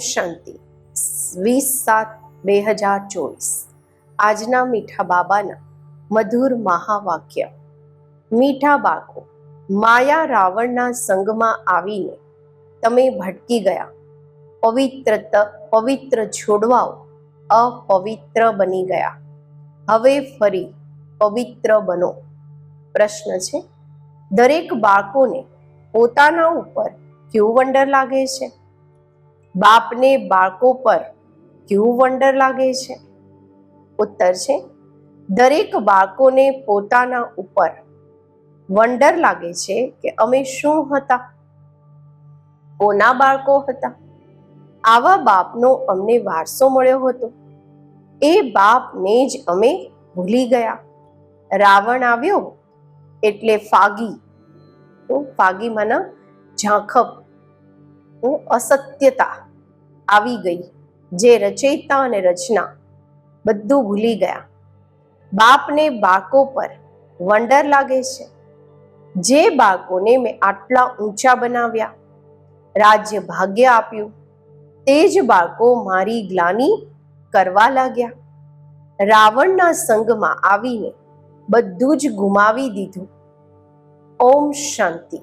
શાંતિ. વીસ સાત બે હજાર ચોવીસ. આજના મીઠા બાબાના મધુર મહાવાક્ય. મીઠા બાળકો, માયા રાવણના સંગમાં આવીને તમે ભટકી ગયા. પવિત્ર પવિત્ર છોડવાઓ અપવિત્ર બની ગયા. હવે ફરી પવિત્ર બનો. પ્રશ્ન છે, દરેક બાળકોને પોતાના ઉપર કેવું વંડર લાગે છે? બાપને બાળકો પર કેવું વંડર લાગે છે? ઉત્તર છે, દરેક બાળકોને પોતાના ઉપર વંડર લાગે છે કે અમે શું હતા? કોના બાળકો હતા? આવા બાપનો અમને વારસો મળ્યો હતો. એ બાપને જ અમે ભૂલી ગયા. રાવણ આવ્યો એટલે ફાગી હું ફાગી માના ઝાંખપ હું અસત્યતા આવી ગઈ. જે રચયિતા અને રચના બધું ભૂલી ગયા. બાપને બાળકો પર વંડર લાગે છે. જે બાળકોને મેં આટલા ઊંચા બનાવ્યા. રાજ્ય ભાગ્ય આપ્યું. તે જ બાળકો મારી ગ્લાની કરવા લાગ્યા. રાવણના સંગમાં આવીને બધું જ ગુમાવી દીધું. ઓમ શાંતિ.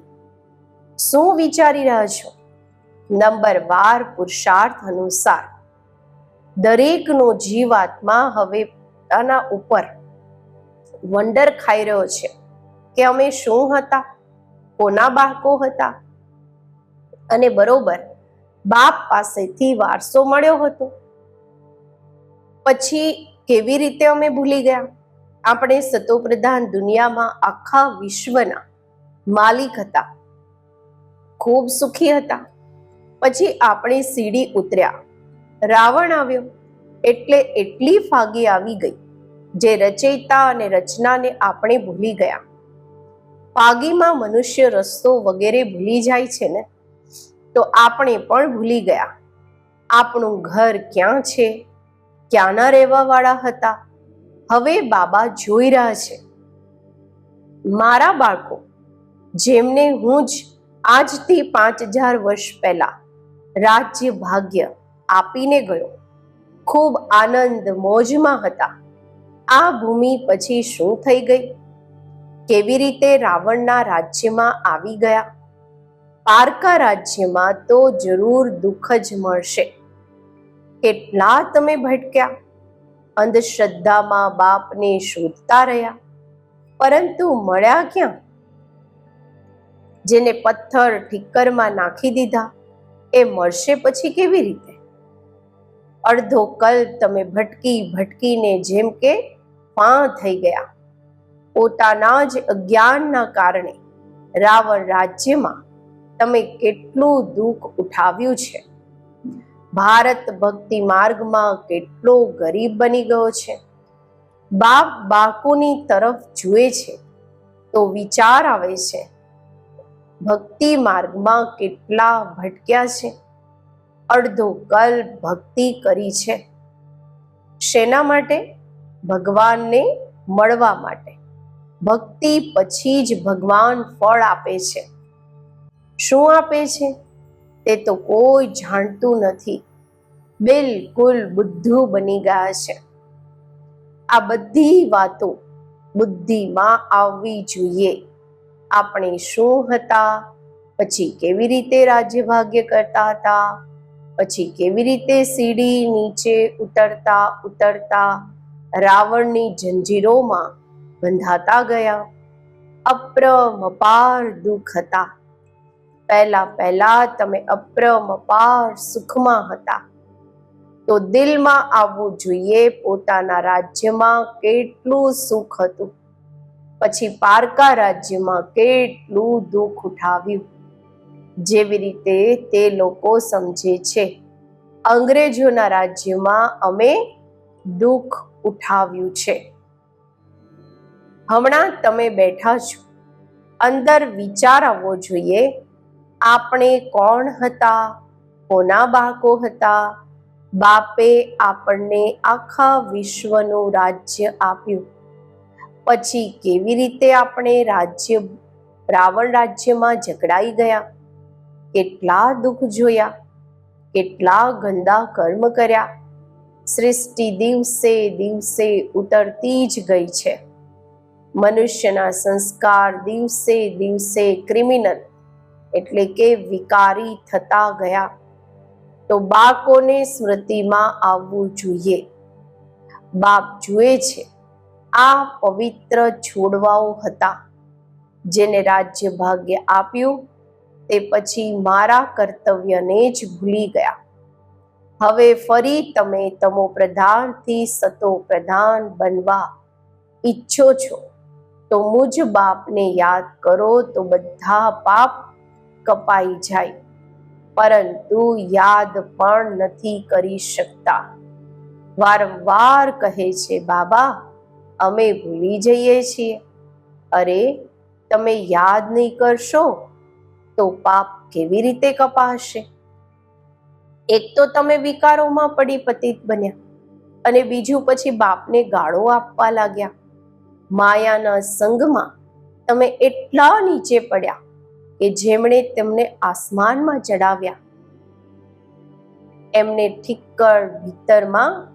શું વિચારી રહ્યા છો? નંબર વાર પુરુષાર્થ અનુસાર. દરેકનો જીવાત્મા હવે પોતાના ઉપર વંડર ખાઈ રહ્યો છે કે અમે શું હતા, કોના બાળકો હતા? અને બરોબર, બાપ પાસેથી વારસો મળ્યો હતો. પછી કેવી રીતે અમે ભૂલી ગયા? આપણે સતોપ્રધાન દુનિયામાં આખા વિશ્વના માલિક હતા. ખૂબ સુખી હતા. પછી આપણે સીડી ઉતર્યા. રાવણ આવ્યો. એટલે એટલી ફાગી આવી ગઈ જે રચયિતા અને રચનાને આપણે ભૂલી ગયા. ફાગીમાં મનુષ્ય રસ્તો વગેરે ભૂલી જાય છે ને, તો આપણે પણ ભૂલી ગયા. આપણું ઘર ક્યાં છે? ક્યાંના રહેવાવાળા હતા? હવે બાબા જોઈ રહ્યા છે. મારા બાળકો, જેમને હું જ આજથી પાંચ હજાર વર્ષ પહેલા રાજ્ય ભાગ્ય આપીને ગયો. ખૂબ આનંદ મોજમાં હતા. આ ભૂમિ પછી શું થઈ ગઈ? કેવી રીતે રાવણના રાજ્યમાં આવી ગયા? પારકા રાજ્યમાં તો જરૂર દુઃખ જ મળશે. કેટલા તમે ભટક્યા? અંધશ્રદ્ધામાં બાપને શોધતા રહ્યા. પરંતુ મળ્યા ક્યાં? જેને પથ્થર ઠીકરમાં નાખી દીધા. એ મળશે પછી કેવી રીતે? અડધો કલ તમે ભટકી ભટકીને જેમ કે પા થઈ ગયા. પોતાના જ અજ્ઞાનના કારણે રાવણ રાજ્યમાં તમે કેટલું દુઃખ ઉઠાવ્યું છે. ભારત ભક્તિ માર્ગમાં કેટલો ગરીબ બની ગયો છે. બાપ બાળકોની તરફ જુએ છે તો વિચાર આવે છે ભક્તિ માર્ગમાં કેટલા ભટક્યા છે? અડધો કલ ભક્તિ કરી છે. શેના માટે? ભગવાનને મળવા માટે. ભક્તિ પછી જ ભગવાન ફળ આપે છે. શું આપે છે? તે તો કોઈ જાણતું નથી. બિલકુલ બુદ્ધુ બની ગયા છે. આ બધી વાતો બુદ્ધિમાં આવવી જોઈએ. આપણે શું હતા? પછી કેવી રીતે રાજ્યભાગ્ય કરતા હતા? પછી કેવી રીતે સીડી નીચે ઉતરતા ઉતરતા રાવણની જંજીરોમાં બંધાતા ગયા? અપ્રમપાર દુઃખ હતા. પહેલા પહેલા તમે અપ્રમપાર સુખમાં હતા. તો દિલમાં આવવું જોઈએ પોતાના રાજ્યમાં કેટલું સુખ હતું? પછી પારકા રાજ્યમાં કેટલું દુઃખ ઉઠાવ્યું? જેવી રીતે તે લોકો સમજે છે. અંગ્રેજોના રાજ્યમાં અમે દુઃખ ઉઠાવ્યું છે. હમણાં તમે બેઠા છો. અંદર વિચાર આવવો જોઈએ, આપણે કોણ હતા? કોના બાળકો હતા? બાપે આપણને આખા વિશ્વનું રાજ્ય આપ્યું. પછી કેવી રીતે આપણે રાજ્ય, રાવણ રાજ્યમાં જકડાઈ ગયા? કેટલા દુઃખ જોયા? કેટલા ગંદા કર્મ કર્યા? સૃષ્ટિ દિવસે દિવસે ઉતરતી જ ગઈ છે. મનુષ્યના સંસ્કાર દિવસે દિવસે ક્રિમિનલ એટલે કે વિકારી થતા ગયા. તો બાળકોને સ્મૃતિમાં આવવું જોઈએ. બાપ જુએ છે આ પવિત્ર છોડવાઓ હતા. જેને રાજ્ય ભાગ્ય આપ્યું, તે પછી મારા કર્તવ્યને જ ભૂલી ગયા. હવે ફરી તમે તમો પ્રધાનથી સતો પ્રધાન બનવા ઈચ્છો છો. તો મુજ બાપને યાદ કરો તો બધા પાપ કપાઈ જાય. પરંતુ યાદ પણ નથી કરી શકતા. વારંવાર કહે છે, બાબા અમે ભૂલી જઈએ છીએ. અરે, તમે યાદ નહીં કરશો તો પાપ કેવી રીતે કપાશે? એક તો તમે વિકારોમાં પડી પતિત બન્યા અને બીજું પછી બાપને ગાળો આપવા લાગ્યા. માયાના સંગમાં તમે એટલા નીચે પડ્યા કે જેમણે તેમને આસમાનમાં ચડાવ્યા. એમને ઠિક્કર ભીતરમાં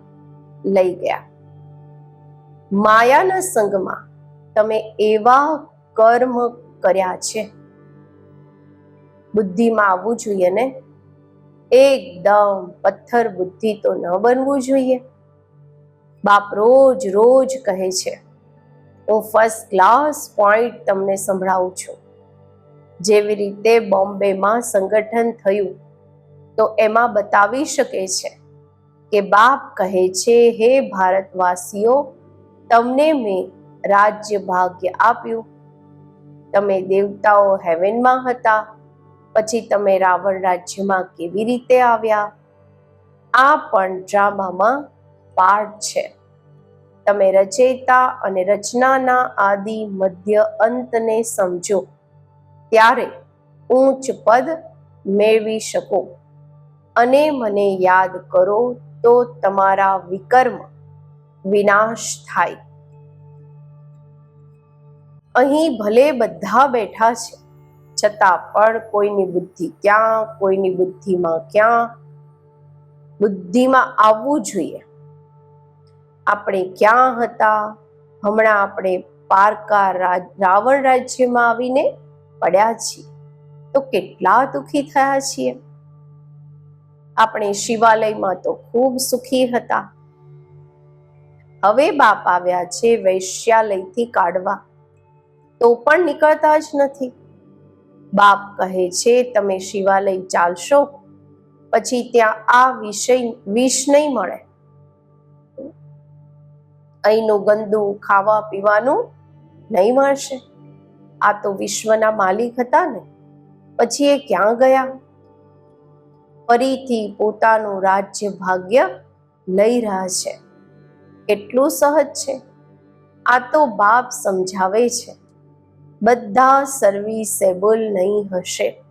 લઈ ગયા. માયાના સંગમાં તમે એવા કર્મ કર્યા છે. બુદ્ધિમાં આવવું જોઈએ ને? એકદમ પથ્થર બુદ્ધિ તો ન બનવું જોઈએ. બાપ રોજ રોજ કહે છે, હું ફર્સ્ટ ક્લાસ પોઈન્ટ તમને સંભળાવું છું. જેવી રીતે બોમ્બેમાં સંગઠન થયું, તો એમાં બતાવી શકે છે કે બાપ કહે છે, હે ભારતવાસીઓ તમને મેં રાજ્ય ભાગ્ય આપ્યું. તમે દેવતાઓ હેવનમાં હતા, પછી તમે રાવણ રાજ્યમાં કેવી રીતે આવ્યા? આ પણ ડ્રામામાં પાર્ટ છે. તમે રચયિતા અને રચનાના આદિ મધ્ય અંતને સમજો. ત્યારે ઊંચ પદ મેળવી શકો. અને મને યાદ કરો તો તમારા વિકર્મ વિનાશ થાય અહીં ભલે બધા બેઠા છે, છતાં પણ કોઈની બુદ્ધિ ક્યાં, કોઈની બુદ્ધિમાં ક્યાં? બુદ્ધિમાં આવવું જોઈએ. આપણે ક્યાં હતા? હમણાં આપણે પારકા રાવણ રાજ્યમાં આવીને પડ્યા છીએ. તો કેટલા દુઃખી થયા છીએ? આપણે શિવાલયમાં તો ખૂબ સુખી હતા. હવે બાપ આવ્યા છે વૈશ્યાલયથી કાઢવા. તો પણ નીકળતા જ નથી. બાપ કહે છે, તમે શિવાલય ચાલશો, પછી ત્યાં આ વિષય, વિષ નહીં મળે. અહીંનું ગંદુ ખાવા પીવાનું નહીં મળશે. આ તો વિશ્વના માલિક હતા ને. પછી એ ક્યાં ગયા? ફરીથી પોતાનું રાજ્ય ભાગ્ય લઈ રહ્યા છે. એટલું સહજ છે. આ તો બાપ સમજાવે છે. બધા સર્વિસેબલ નહીં હશે.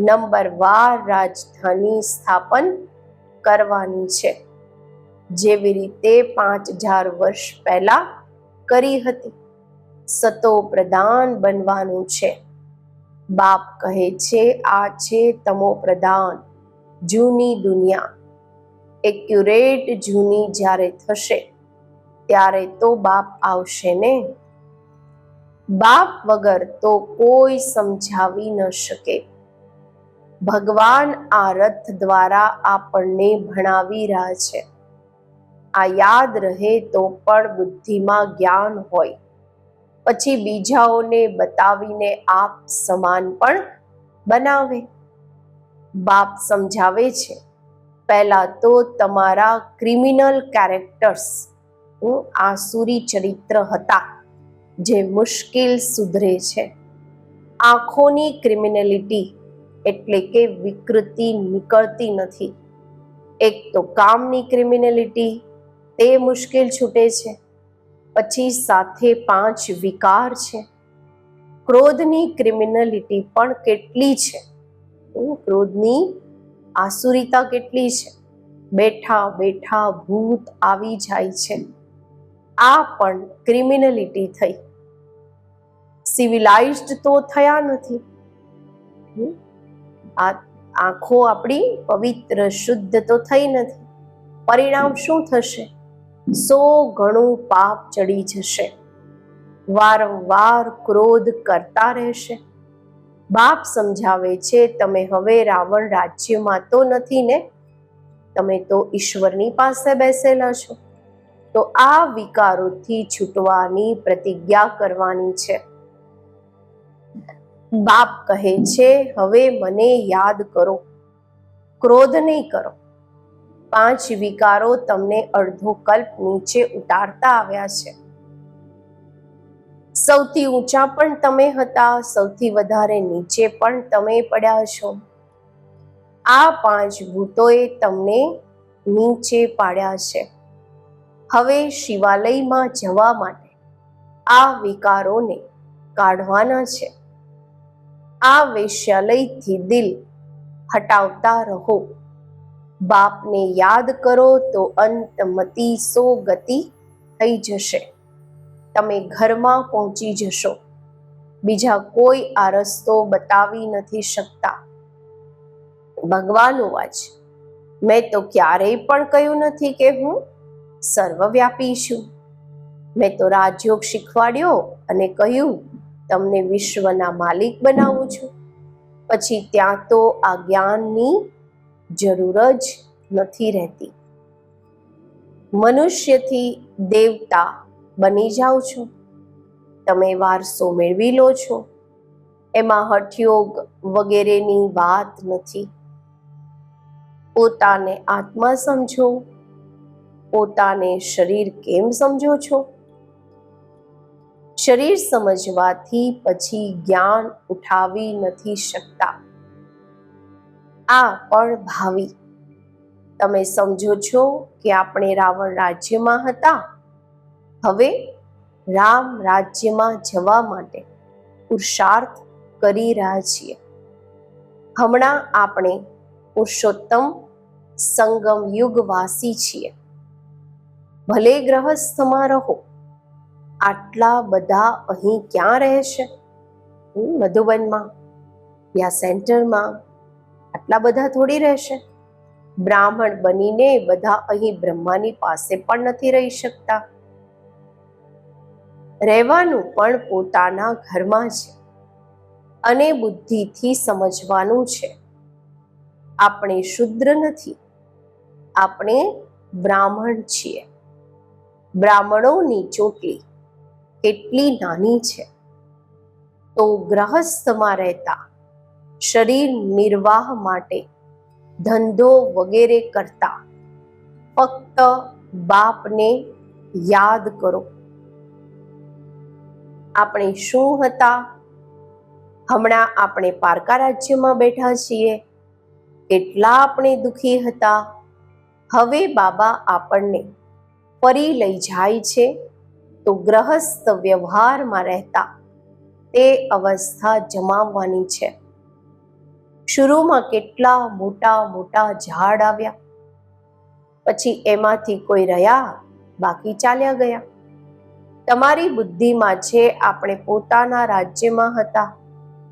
નંબર વાર રાજધાની સ્થાપન કરવાની છે. જેવી રીતે પાંચ હજાર વર્ષ પહેલા કરી હતી. સતો પ્રધાન બનવાનું છે. બાપ કહે છે, આ છે તમો પ્રધાન. જૂની દુનિયા. એક્યુરેટ જૂની જ્યારે થશે, ત્યારે તો બાપ આવશે ને? બાપ વગર તો કોઈ સમજાવી ન શકે. ભગવાન આ રથ દ્વારા આપણને ભણાવી રહ્યા છે. આ યાદ રહે તો પણ બુદ્ધિમાં જ્ઞાન હોય. પછી બીજાઓને બતાવીને આપ સમાન પણ બનાવે. બાપ સમજાવે છે. પહેલા તો તમારા ક્રિમિનલ કેરેક્ટર્સ આસુરી ચરિત્ર હતા, જે મુશ્કેલ સુધરે છે. આંખોની ક્રિમિનલિટી એટલે કે વિકૃતિ નીકળતી નથી. એક તો કામની ક્રિમિનલિટી, તે મુશ્કેલ છૂટે છે. પછી સાથે પાંચ વિકાર છે. ક્રોધની ક્રિમિનલિટી પણ કેટલી છે? ક્રોધની આસુરિતા કેટલી છે? બેઠા બેઠા ભૂત આવી જાય છે. આ પણ ક્રિમિનલિટી થઈ. સિવિલાઇઝ્ડ તો થયા નથી. આ આંખો આપણી પવિત્ર શુદ્ધ તો થઈ નથી. પરિણામ શું થશે? સો ઘણું પાપ ચડી જશે. વારંવાર ક્રોધ કરતા રહેશે. બાપ સમજાવે છે, તમે હવે રાવણ રાજ્યમાં તો નથી ને? તમે તો ઈશ્વરની પાસે બેસેલા છો. તો આ વિકારોથી છૂટવાની પ્રતિજ્ઞા કરવાની છે. બાપ કહે છે, હવે મને યાદ કરો. ક્રોધ નહીં કરો. પાંચ વિકારો તમને અડધો કલ્પ નીચે ઉતારતા આવ્યા છે. સૌથી ઊંચા પણ તમે હતા, સૌથી વધારે નીચે પણ તમે પડ્યા છો આ પાંચ ભૂતોએ તમને નીચે પાડ્યા છે. હવે શિવાલયમાં જવા માટે આ વિકારોને કાઢવાના છે. આ વેશ્યાલયથી દિલ હટાવતા રહો. બાપને યાદ કરો તો અંતમતી સો ગતિ થઈ જશે. તમે ઘરમાં પહોંચી જશો. બીજા કોઈ આ રસ્તો બતાવી નથી શકતા. ભગવાન વાચ મેં તો ક્યારેય પણ કહ્યું નથી કે હું સર્વવ્યાપી છું. મેં તો રાજયોગ શીખવાડ્યો અને કહ્યું, તમને વિશ્વના માલિક બનાવું છું. પછી ત્યાં તો આ જ્ઞાનની જરૂર જ નથી રહેતી. મનુષ્યથી દેવતા બની જાઓ છો. તમે વારસો મેળવી લો છો. એમાં હઠયોગ વગેરેની વાત નથી. પોતાને આત્મા સમજો. પોતાને શરીર કેમ સમજો છો? શરીર સમજવાથી પછી જ્ઞાન ઉઠાવી નથી શકતા. આ પણ ભાવિ. તમે સમજો છો કે આપણે રાવણ રાજ્યમાં હતા? હવે રામ રાજ્યમાં જવા માટે પુરુષાર્થ કરી રહ્યા છીએ. હમણાં આપણે પુરુષોત્તમ સંગમ યુગવાસી છીએ. ભલે ગ્રહસ્થમાં રહો, આટલા બધા અહીં ક્યાં રહેશે? મધુબનમાં, યા સેન્ટરમાં, આટલા બધા થોડી રહેશે? બ્રાહ્મણ બનીને બધા અહીં બ્રહ્માની પાસે પણ નથી રહી શકતા. રહેવાનું પણ પોતાના ઘરમાં છે અને બુદ્ધિથી સમજવાનું છે. આપણે શુદ્ર નથી, આપણે બ્રાહ્મણ છીએ. બ્રાહ્મણોની ચોટલી કેટલી નાની છે. તો ગ્રહસ્થમાં રહેતા શરીર નિર્વાહ માટે ધંધો વગેરે કરતા ફક્ત બાપને યાદ કરો. આપણે શું હતા? હમણાં આપણે પારકા રાજ્યમાં બેઠા છીએ. કેટલા આપણે દુખી હતા? હવે બાબા આપણને ફરી લઈ જાય છે તો ગ્રહસ્થ વ્યવહારમાં રહેતા તે અવસ્થા જમાવવાની છે. શરૂમાં કેટલા મોટા મોટા ઝાડ આવ્યા. પછી એમાંથી કોઈ રહ્યા? બાકી ચાલ્યા ગયા. તમારી બુદ્ધિમાં છે, આપણે પોતાના રાજ્યમાં હતા.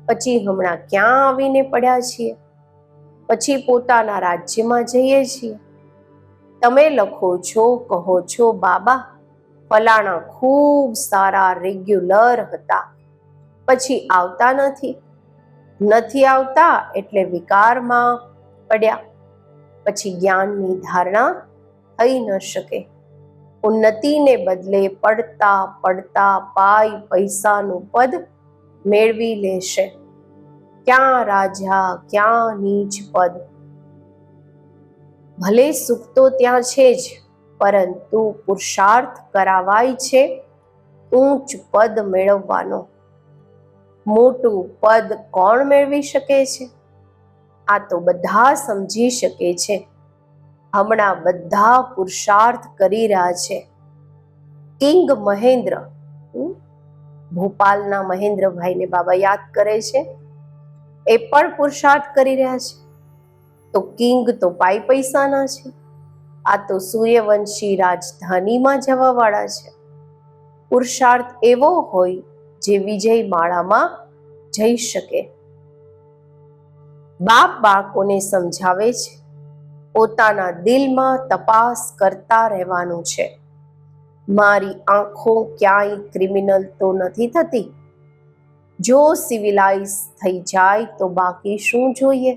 પછી હમણાં ક્યાં આવીને પડ્યા છીએ? પછી પોતાના રાજ્યમાં જઈએ છીએ. તમે લખો છો, કહો છો, બાબા, ફલાણા ખૂબ સારા રેગ્યુલર હતા. પછી આવતા નથી. નથી આવતા એટલે વિકારમાં પડ્યા. પછી જ્ઞાનની ધારણા થઈ ન શકે. ઉન્નતિને બદલે પડતા પડતા પાય પૈસાનું પદ મેળવી લેશે. ક્યાં રાજા, ક્યાં નીચ પદ? ભલે સુખ તો ત્યાં છે જ, પરંતુ પુરુષાર્થ કરાવાય છે ઊંચ પદ મેળવવાનો. મોટું પદ કોણ મેળવી શકે છે? આ તો બધા સમજી શકે છે. હમણાં બધા પુરુષાર્થ કરી રહ્યા છે. કિંગ મહેન્દ્ર ભોપાલના મહેન્દ્રભાઈને બાબા યાદ કરે છે. એ પણ પુરુષાર્થ કરી રહ્યા છે. તો કિંગ તો પાઈ પૈસાના છે. આ તો સૂર્યવંશી રાજધાનીમાં જવા વાળા છે. પુરુષાર્થ એવો હોય જે વિજય માળામાં જઈ શકે. બાપ બાળકોને સમજાવે છે. પોતાના દિલમાં તપાસ કરતા રહેવાનું છે. મારી આંખો ક્યાંય ક્રિમિનલ તો નથી થતી? જો સિવિલાઇઝ થઈ જાય તો બાકી શું જોઈએ?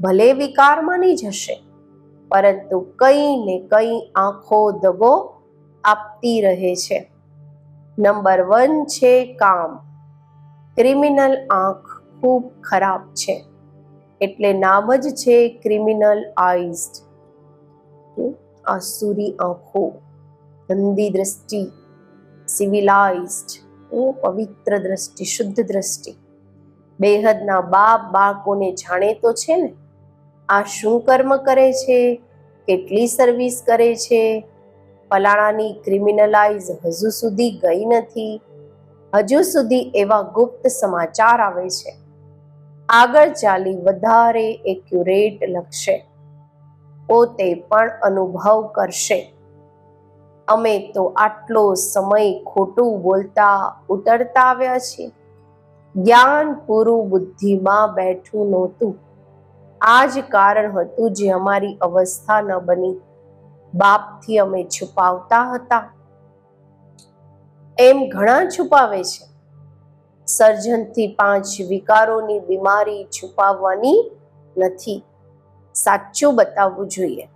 ભલે વિકાર માની જશે, પરંતુ કંઈ ને કંઈ આંખો દગો આપતી રહે છે. નંબર વન છે કામ. ક્રિમિનલ આંખ ખૂબ ખરાબ છે. એટલે નામ જ છે ક્રિમિનલ આઈઝ આસુરી આંખો, ગંદી દ્રષ્ટિ સિવિલાઇઝડ પવિત્ર દ્રષ્ટિ, શુદ્ધ દ્રષ્ટિ. બેહદના બાપ બાળકોને જાણે તો છે ને, આ શું કર્મ કરે છે, કેટલી સર્વિસ કરે છે, ફલાણાની ક્રિમિનલાઇઝ હજુ સુધી ગઈ નથી. હજુ સુધી એવા ગુપ્ત સમાચાર આવે છે. આગળ ચાલી વધારે એક્યુરેટ લખશે. પોતે પણ અનુભવ કરશે. અમે તો આટલો સમય ખોટું બોલતા ઉતરતા આવ્યા છીએ. જ્ઞાન પૂરું બુદ્ધિમાં બેઠું નહોતું. આ જ કારણ હતું જે અમારી અવસ્થા ન બની. બાપથી અમે છુપાવતા હતા. એમ ઘણા છુપાવે છે. સર્જનથી પાંચ વિકારોની બીમારી છુપાવવાની નથી. સાચું બતાવવું જોઈએ.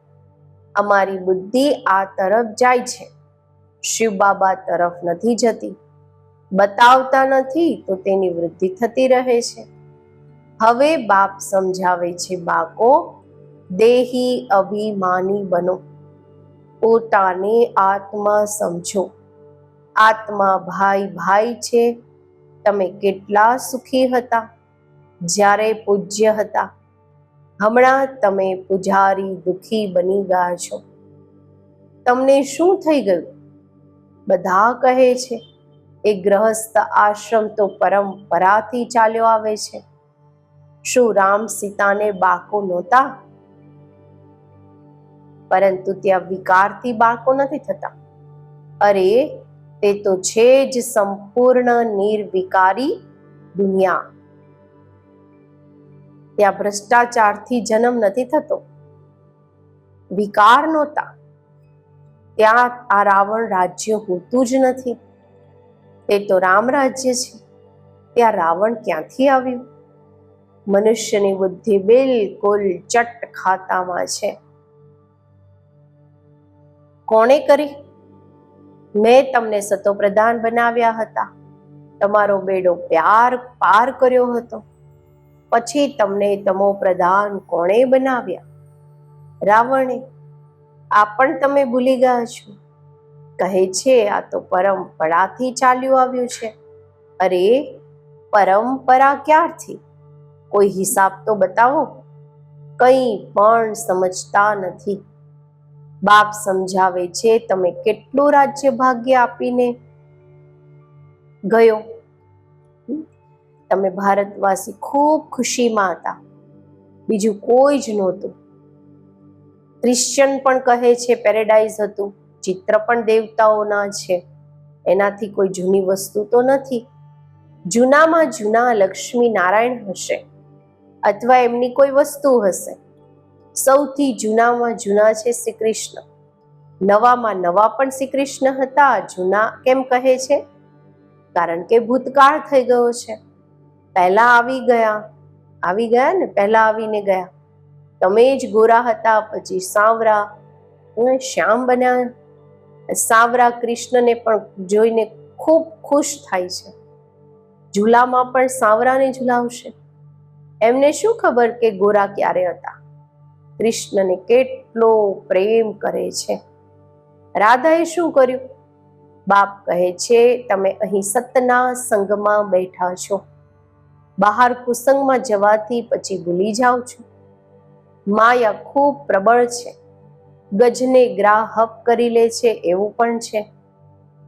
અમારી બુદ્ધિ આ તરફ જાય છે. શિવ બાબા તરફ નથી જતી. બતાવતા નથી તો તેની વૃદ્ધિ થતી રહે છે. હવે બાપ સમજાવે છે બાકો દેહી અભિમાની બનો. પોતાને આત્મા સમજો. આત્મા ભાઈ ભાઈ છે તમે કેટલા સુખી હતા? જ્યારે પૂજ્ય હતા. હમણાં તમે પૂજારી દુખી બની ગયા છો. તમને શું થઈ ગયું? બધા કહે છે, એ ગ્રહસ્થ આશ્રમ તો પરંપરાથી ચાલ્યો આવે છે. શું રામ સીતાને બાળકો નહોતા? પરંતુ ત્યાં વિકારથી બાળકો નથી થતા. અરે તે તો છે જ સંપૂર્ણ નિર્વિકારી દુનિયા. ત્યાં ભ્રષ્ટાચારથી જન્મ નથી થતો. વિકાર નહોતા. ત્યાં આ રાવણ રાજ્ય હોતું જ નથી. તે તો રામ રાજ્ય છે. ત્યાં રાવણ ક્યાંથી આવ્યું? મનુષ્યની બુદ્ધિ બિલકુલ ચટ ખાતામાં છે. કોણે કરી? મેં તમને સતોપ્રધાન બનાવ્યા હતા. તમારો બેડો પ્યાર પાર કર્યો હતો. પછી તમને તમો પ્રધાન કોણે બનાવ્યા? રાવણે, આ પણ તમે ભૂલી ગયા છો. કહે છે, આ તો પરંપરાથી ચાલ્યું આવ્યું છે. અરે, પરંપરા ક્યારથી? કોઈ હિસાબ તો બતાવો. કંઈ પણ સમજતા નથી. બાપ સમજાવે છે, તમે કેટલું રાજ્ય ભાગ્ય આપીને ગયો? તમે ભારતવાસી ખૂબ ખુશીમાં હતા. બીજું કોઈ જ નહોતું. ક્રિશ્ચન પણ કહે છે, પેરેડાઇઝ હતું. ચિત્ર પણ દેવતાઓના છે. એનાથી કોઈ જૂની વસ્તુ તો નથી. જૂનામાં જૂના લક્ષ્મી નારાયણ હશે. અથવા એમની કોઈ વસ્તુ હશે. સૌથી જૂનામાં જૂના છે શ્રી કૃષ્ણ નવામાં નવા પણ શ્રી કૃષ્ણ હતા, જૂના કેમ કહે છે? કારણ કે ભૂતકાળ થઈ ગયો છે. પહેલા આવી ગયા. આવી ગયા ને? પહેલા આવીને ગયા. તમે જ ગોરા હતા, પછી સાવરા. શ્યામ બન્યા. સાવરા કૃષ્ણને પણ જોઈને ખૂબ ખુશ થાય છે. ઝૂલામાં પણ સાવરાને ઝૂલાવશે. એમને શું ખબર કે ગોરા ક્યારે હતા? કૃષ્ણને કેટલો પ્રેમ કરે છે. રાધાએ શું કર્યું? બાપ કહે છે, તમે અહીં સતના સંગમાં બેઠા છો. બહાર કુસંગમાં જવાથી પછી ભૂલી જાઓ છો. માયા ખૂબ પ્રબળ છે. ગજને ગ્રાહક કરી લે છે એવું પણ છે.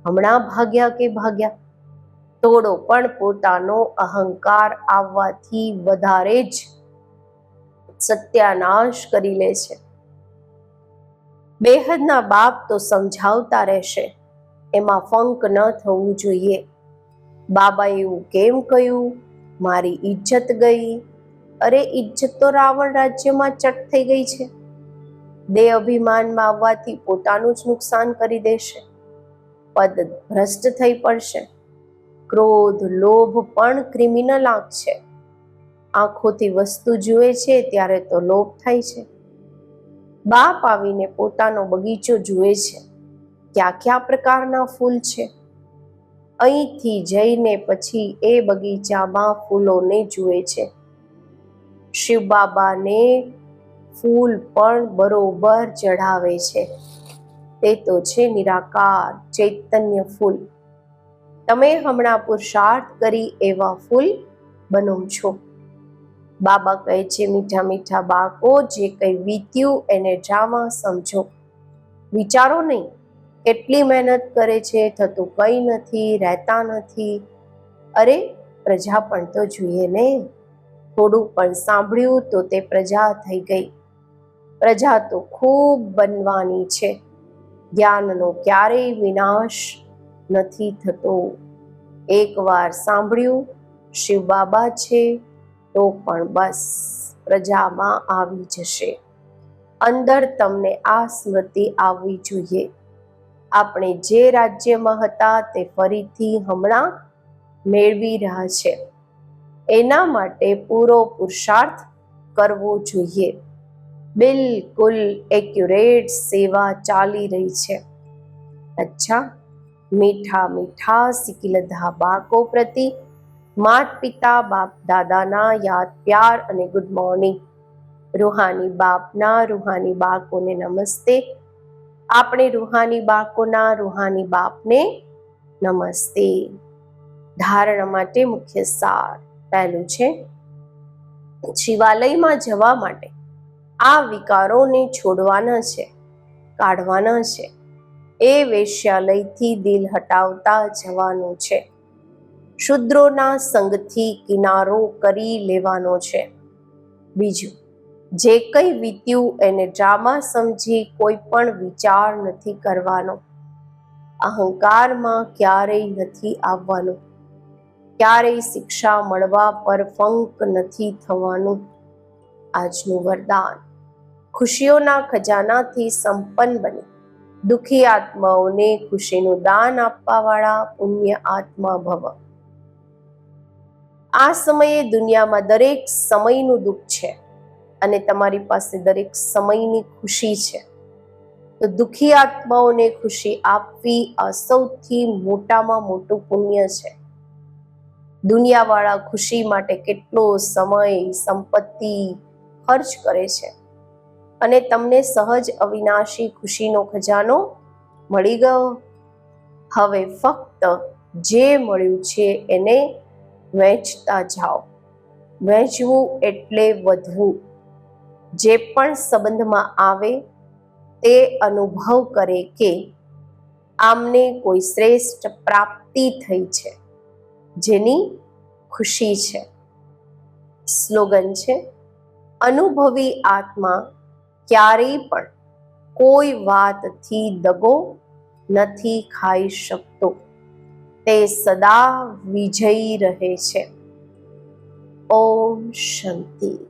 હમણાં ભાગ્યા કે ભાગ્યા? તોડો પણ પોતાનો અહંકાર આવવાથી વધારે જ સત્યાનાશ કરી લે છે. બેહદના બાપ તો સમજાવતા રહેશે, એમાં ફંક ન થવું જોઈએ. બાબા એવું કેમ કહ્યું? મારી ઇજ્જત ગઈ. અરે ઇજ્જત તો રાવણ રાજ્યમાં ચટ થઈ ગઈ છે. દે અભિમાનમાં આવવાથી પોતાનું જ નુકસાન કરી દેશે. પદ ભ્રષ્ટ થઈ પડશે. ક્રોધ, લોભ પણ ક્રિમિનલ આંખ છે. આંખોથી વસ્તુ જુએ છે ત્યારે તો લોભ થાય છે. બાપ આવીને પોતાનો બગીચો જુએ છે. કયા કયા પ્રકારના ફૂલ છે? અહીંથી જઈને પછી એ બગીચામાં ફૂલોને જુએ છે. શિવ બાબાને ફૂલ પણ બરોબર ચઢાવે છે. તે તો છે નિરાકાર, ચૈતન્ય ફૂલ. તમે હમણાં પુરુષાર્થ કરી એવા ફૂલ બનો છો. બાબા કહે છે, મીઠા મીઠા બાળકો, જે કંઈ વીત્યું એને જામાં સમજો. વિચારો નહીં કેટલી મહેનત કરે છે, થતું કંઈ નથી, રહેતા નથી. અરે, પ્રજા પણ તો જોઈએ ને. થોડું પણ સાંભળ્યું તો તે પ્રજા થઈ ગઈ. પ્રજા તો ખૂબ બનવાની છે. જ્ઞાનનો ક્યારેય વિનાશ નથી થતો. એકવાર સાંભળ્યું, શિવ બાબા છે તો પણ બસ પ્રજામાં આવી જશે. અંદર તમને આ સ્મૃતિ આવવી જોઈએ. આપણે જે રાજ્યમાં હતા તે ફરીથી હમણાં મેળવી રહ્યા છે. એના માટે પૂરો પુરુષાર્થ કરવો જોઈએ. બિલકુલ એક્યુરેટ સેવા ચાલી રહી છે. અચ્છા, મીઠા મીઠા સિકિલધા બાળકો પ્રતિ માત પિતા, બાપ દાદાના યાદ, પ્યાર અને ગુડ મોર્નિંગ રૂહાની બાપના, રૂહાની બાળકોને નમસ્તે. આપણે રૂહાની બાળકોના, રૂહાની બાપને નમસ્તે. ધારણા માટે મુખ્ય સાર પહેલું છે, શિવાલયમાં જવા માટે. આ વિકારોને છોડવાના છે, કાઢવાના છે. એ વેશ્યાલયથી દિલ હટાવતા જવાનું છે. શુદ્રોના સંગથી કિનારો કરી લેવાનો છે. બીજું, જે કંઈ વીત્યું એને ડ્રામા સમજી કોઈ પણ વિચાર નથી કરવાનો. અહંકારમાં ક્યારેય નથી આવવાનું. ક્યારેય શિક્ષા મળવા પર ફંક નથી થવાનું. આજનું વરદાન, ખુશીઓના ખજાનાથી સંપન્ન બને. દુઃખી આત્માઓને ખુશીનું દાન આપવાવાળા પુણ્ય આત્મા ભવ. આ સમયે દુનિયામાં દરેક સમયનું દુઃખ છે અને તમારી પાસે દરેક સમયની ખુશી છે. તો દુઃખી આત્માઓને ખુશી આપવી આ સૌથી મોટામાં મોટું પુણ્ય છે. દુનિયાવાળા ખુશી માટે કેટલો સમય, સંપત્તિ ખર્ચ કરે છે અને તમને સહજ અવિનાશી ખુશીનો ખજાનો મળી ગયો. હવે ફક્ત જે મળ્યું છે એને વહેંચતા જાઓ. વહેંચવું એટલે વધવું. જે પણ સંબંધમાં આવે તે અનુભવ કરે કે આમને કોઈ શ્રેષ્ઠ પ્રાપ્તિ થઈ છે, જેની ખુશી છે. સ્લોગન છે, અનુભવી આત્મા ક્યારેય પણ કોઈ વાતથી દગો નથી ખાઈ શકતો. તે સદા વિજયી રહે છે. ઓમ શાંતિ.